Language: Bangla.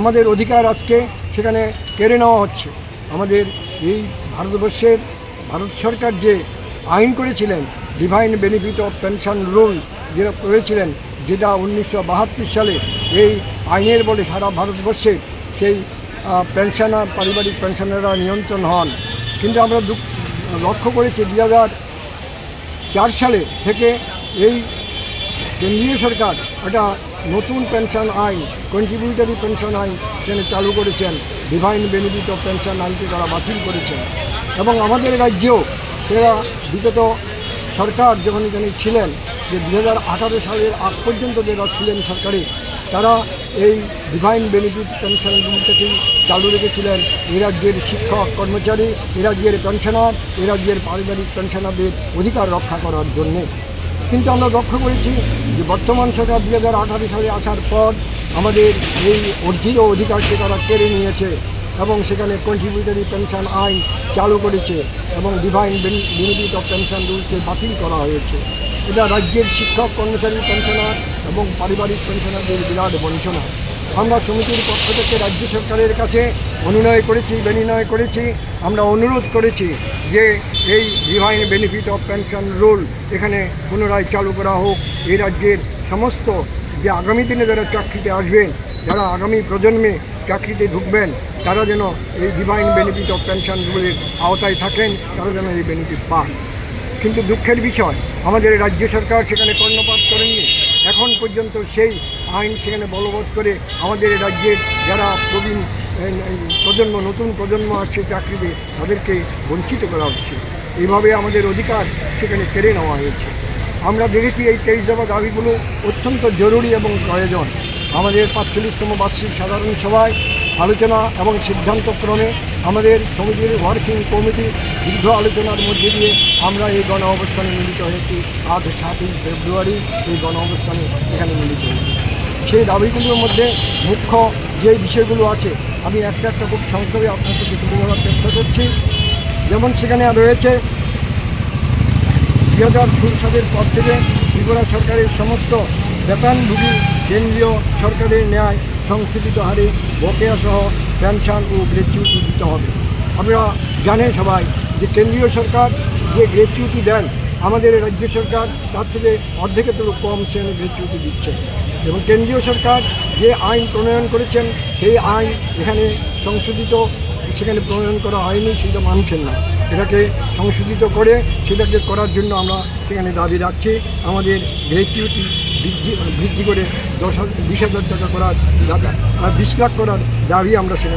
আমাদের অধিকার আজকে সেখানে কেড়ে নেওয়া হচ্ছে। আমাদের এই ভারতবর্ষের, ভারত সরকার যে আইন করেছিলেন defined benefit of pension rule যেটা করেছিলেন, যেটা উনিশশো বাহাত্তর সালে এই আইনের বলে সারা ভারতবর্ষে সেই পেনশনার পারিবারিক পেনশনাররা নিয়ন্ত্রণ হন। কিন্তু আমরা লক্ষ্য করেছি দু চার সালে থেকে এই কেন্দ্রীয় সরকার একটা নতুন পেনশন আইন কন্ট্রিবিউটারি পেনশন আইন সেখানে চালু করেছেন। ডিভাইন বেনিফিট অফ পেনশন আইনকে তারা বাতিল করেছেন। এবং আমাদের রাজ্যেও সেরা বিগত সরকার যখন এখানে ছিলেন, যে দু হাজার আঠারো সালের আগ পর্যন্ত যারা ছিলেন সরকারে, তারা এই ডিভাইন বেনিফিট পেনশনগুলিটাকেই চালু রেখেছিলেন। এ রাজ্যের শিক্ষক, কর্মচারী, এ রাজ্যের পেনশনার এ রাজ্যের পারিবারিক পেনশনারদের অধিকার রক্ষা করার জন্যে। কিন্তু আমরা লক্ষ্য করেছি যে বর্তমান সরকার দু হাজার আঠারো সালে আসার পর আমাদের এই অর্জিত অধিকারকে তারা কেড়ে নিয়েছে এবং সেখানে কন্ট্রিবিউটারি পেনশন আইন চালু করেছে এবং ডিভাইন লিমিটেড অফ পেনশন রুলকে বাতিল করা হয়েছে। এটা রাজ্যের শিক্ষক, কর্মচারী পেনশনার এবং পারিবারিক পেনশনারদের বিরাট বঞ্চনা। আমরা সমিতির পক্ষ থেকে রাজ্য সরকারের কাছে অনুনয় করেছি বিনিময় করেছি। আমরা অনুরোধ করেছি যে এই defined benefit of pension rule এখানে পুনরায় চালু করা হোক। এই রাজ্যের সমস্ত যে আগামী দিনে যারা চাকরিতে আসবেন, যারা আগামী প্রজন্মে চাকরিতে ঢুকবেন, তারা যেন এই ডিভাইন বেনিফিট অফ পেনশন রুলের আওতায় থাকেন, তারা যেন এই বেনিফিট পান। কিন্তু দুঃখের বিষয়, আমাদের রাজ্য সরকার সেখানে কর্ণপাত করেননি। এখন পর্যন্ত সেই আইন সেখানে বলবৎ করে আমাদের রাজ্যের যারা প্রবীণ প্রজন্ম, নতুন প্রজন্ম আসছে চাকরিতে, তাদেরকে বঞ্চিত করা হচ্ছে। এইভাবে আমাদের অধিকার সেখানে কেড়ে নেওয়া হয়েছে। আমরা দেখেছি এই তেইশ দফা দাবিগুলো অত্যন্ত জরুরি এবং প্রয়োজন। আমাদের পাঁচচল্লিশতম বার্ষিক সাধারণ সভায় আলোচনা এবং সিদ্ধান্তক্রমে আমাদের সমিতির ওয়ার্কিং কমিটি দীর্ঘ আলোচনার মধ্যে দিয়ে আমরা এই গণ অবস্থানে মিলিত হয়েছি। আজ সাতই ফেব্রুয়ারি এই গণ অবস্থানে এখানে মিলিত হয়েছি। সেই দাবিগুলোর মধ্যে মুখ্য যে বিষয়গুলো আছে, আমি একটা একটা খুব সংক্ষেপে আপনার সাথে তুলে ধরার চেষ্টা করছি। যেমন সেখানে রয়েছে দু হাজার ষোলো সালের পর থেকে ত্রিপুরা সরকারের সমস্ত বেতনভোগী কেন্দ্রীয় সরকারের ন্যায় সংশোধিত হারে বকেয়া সহ পেনশন ও গ্র্যাচুইটি দিতে হবে। আমরা জানেন সবাই যে কেন্দ্রীয় সরকার যে গ্র্যাচুইটি দেন, আমাদের রাজ্য সরকার তার থেকে অর্ধেকের তো কম সেখানে গ্র্যাচুইটি দিচ্ছে। এবং কেন্দ্রীয় সরকার যে আইন প্রণয়ন করেছেন, সেই আইন এখানে সংশোধিত, সেখানে প্রণয়ন করা হয়নি, সেটা মানছেন না। এটাকে সংশোধিত করে সেটাকে করার জন্য আমরা সেখানে দাবি রাখছি। আমাদের গ্র্যাচুইটি বৃদ্ধি বৃদ্ধি করে দশ বিশ টাকা করার বিশ লাখ করার দাবি আমরা সেখানে